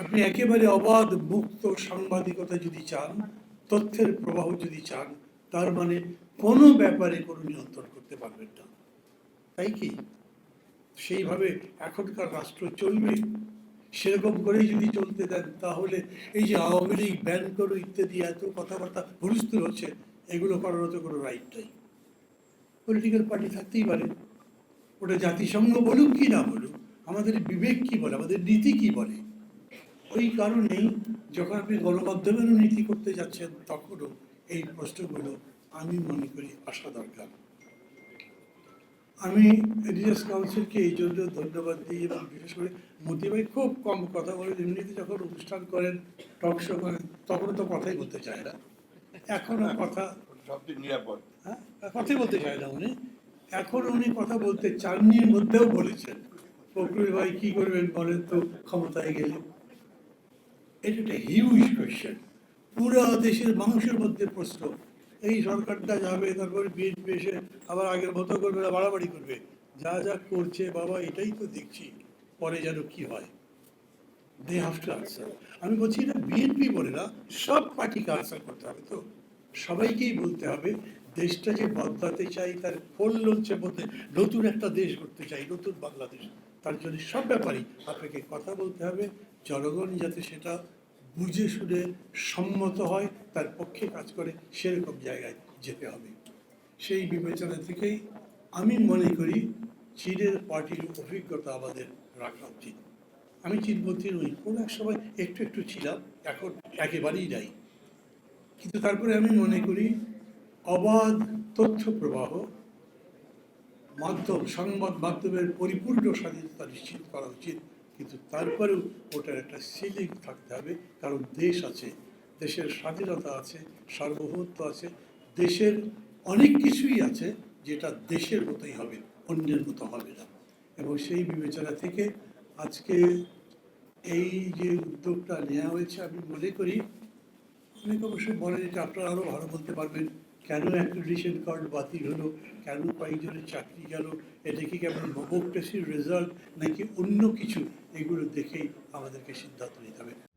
আপনি একেবারে অবাধ মুক্ত সাংবাদিকতা যদি চান, তথ্যের প্রবাহ যদি চান, তার মানে কোনো ব্যাপারে কোনো নিয়ন্ত্রণ করতে পারবেন না। তাই কি? সেইভাবে এখনকার রাষ্ট্র চলবে। সেরকম করেই যদি চলতে দেন, তাহলে এই যে আওয়ামী লীগ ব্যান করো ইত্যাদি এত কথাবার্তা হুলস্থুল হচ্ছে, এগুলো করার তো কোনো রাইট নাই। পলিটিক্যাল পার্টি থাকতেই পারে। ওটা জাতিসংঘ বলুক কি না বলুক, আমাদের বিবেক কি বলে, আমাদের নীতি কি বলে ওই কারণেই যখন আপনি গণমাধ্যমেরও নীতি করতে যাচ্ছেন তখনও এই প্রশ্নগুলো আমি মনে করি আসা দরকার। আমি রিলিজিয়াস কাউন্সিলকে এই জন্য ধন্যবাদ দিই এবং বিশেষ করে মোদি ভাই খুব কম কথা বলেন এমনিতে যখন অনুষ্ঠান করেন টক শো করেন তখন তো কথাই বলতে চায় না। এখনও কথা নিরাপদ। হ্যাঁ? কথাই বলতে চায় না উনি। এখন উনি কথা বলতে চাননি এর মধ্যেও বলেছেন। ফখরুল ভাই কি করবেন বলেন তো ক্ষমতায় গেলে। এটা একটা হিউজ কোয়েশ্চেন পুরো দেশের মানুষের মধ্যে প্রশ্ন। এই সরকারটা যাবে, তারপরে বিএনপি এসে আবার আগের মতো করবে না, বাড়াবাড়ি করবে। যা যা করছে, বাবা, এটাই তো দেখছি। পরে যেন কি হয়। দে হ্যাভ টু আনসার আমি বলছি, এটা বিএনপি বলে না, সব পার্টিকে আনসার করতে হবে তো। সবাইকেই বলতে হবে, দেশটা যে বদলাতে চাই, তার ফল লঞ্চের মধ্যে নতুন একটা দেশ করতে চাই, নতুন বাংলাদেশ। তার জন্য সব ব্যাপারেই আপনাকে কথা বলতে হবে। জনগণ যাতে সেটা বুঝে শুনে সম্মত হয়, তার পক্ষে কাজ করে সেরকম জায়গায় যেতে হবে। সেই বিবেচনা থেকেই আমি মনে করি চীনের পার্টির অভিজ্ঞতা আমাদের রাখা উচিত। আমি চীনপন্থী নই কোনো এক সময় একটু একটু ছিলাম, এখন একেবারেই নাই। কিন্তু তারপরে আমি মনে করি অবাধ তথ্য প্রবাহ মাধ্যম, সংবাদ মাধ্যমের পরিপূর্ণ স্বাধীনতা নিশ্চিত করা উচিত। কিন্তু তারপরেও ওটার একটা সিলিং থাকতে হবে, কারণ দেশ আছে, দেশের স্বাধীনতা আছে, সার্বভৌমত্ব আছে, দেশের অনেক কিছুই আছে যেটা দেশের মতোই হবে, অন্যের মতো হবে না। এবং সেই বিবেচনা থেকে আজকে এই যে উদ্যোগটা নেওয়া হয়েছে, আমি মনে করি, অনেক অবশ্যই বলেন এটা আপনারা আরও ভালো বলতে পারবেন। কেন অ্যাক্রিডিশন কার্ড বাতিল হলো? কেন কয়েকজনের চাকরি গেল? এটা কি কেমন মবক টেস্টের রেজাল্ট নাকি অন্য কিছু? এগুলো দেখেই আমাদেরকে সিদ্ধান্ত নিতে হবে।